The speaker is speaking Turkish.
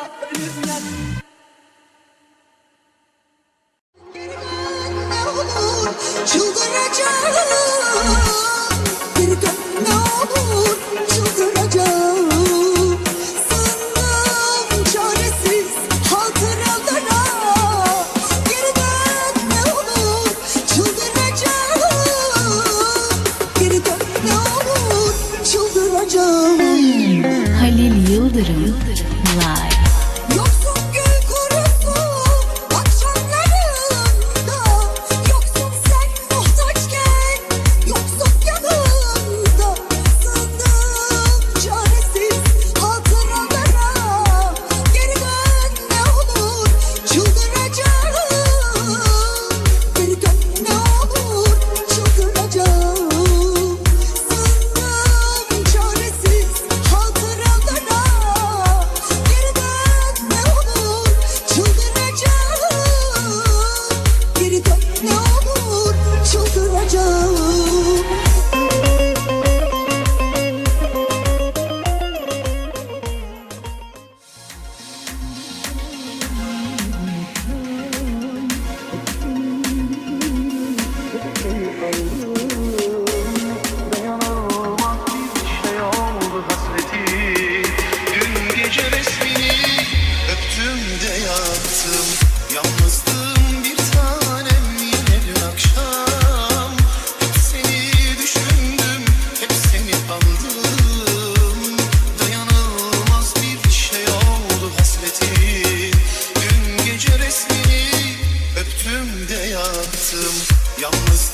ölümden Halil Yıldırım, Yıldırım. Live Yalnız